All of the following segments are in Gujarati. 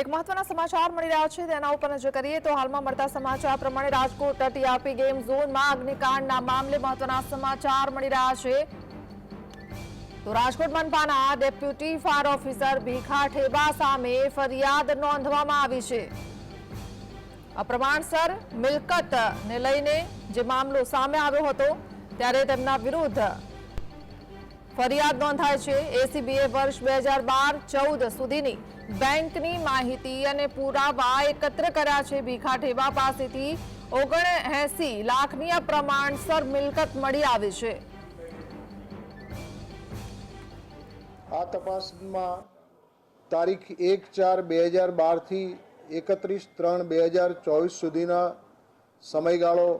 એક મહત્વના સમાચાર મળી રહ્યા છે, તેના ઉપર નજર કરીએ તો હાલમાં મળતા સમાચાર પ્રમાણે રાજકોટ ટીઆરપી ગેમ ઝોનમાં અગ્નિકાંડના મામલે મહત્વના સમાચાર મળી રહ્યા છે. તો Rajkot મનપાના deputy fire officer Bhikha Theba સામે ફરિયાદ નોંધવામાં આવી છે. અપ્રમાણસર મિલકતને લઈને જે મામલો સામે આવ્યો હતો, ત્યારે તેમના વિરુદ્ધ ફરિયાદ નોંધાય છે. એસીબીએ વર્ષ બે હજાર બાર ચૌદ સુધીની બેંકની માહિતી અને પુરાવા એકત્ર કર્યા છે. ભીખા ઠેબા પાસેથી ઓગણએસી લાખની આ પ્રમાણસર મિલકત મળી આવી છે. આ તપાસમાં તારીખ એક ચાર બે હજાર બારથી એકત્રીસ ત્રણ બે હજાર ચોવીસ સુધીના સમયગાળો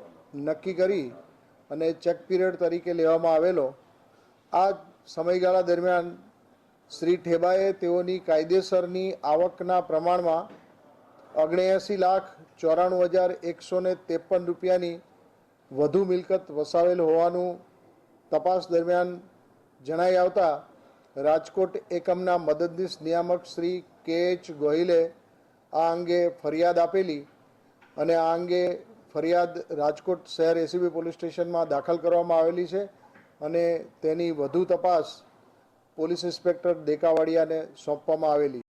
નક્કી કરી અને ચેક પીરિયડ તરીકે લેવામાં આવેલો. આ સમયગાળા દરમિયાન શ્રી ઠેબાએ તેઓની કાયદેસરની આવકના પ્રમાણમાં ઓગણએંસી લાખ ચોરાણું હજાર એકસો ને ત્રેપન રૂપિયાની વધુ મિલકત વસાવેલ હોવાનું તપાસ દરમિયાન જણાઈ આવતા રાજકોટ એકમના મદદનીશ નિયામક શ્રી કે એચ ગોહિલે આ અંગે ફરિયાદ આપેલી અને આ અંગે ફરિયાદ રાજકોટ શહેર એસીબી પોલીસ સ્ટેશનમાં દાખલ કરવામાં આવેલી છે. અને તેની વધુ તપાસ પોલીસ ઇન્સ્પેક્ટર દેકાવાડિયાને સોંપવામાં આવેલી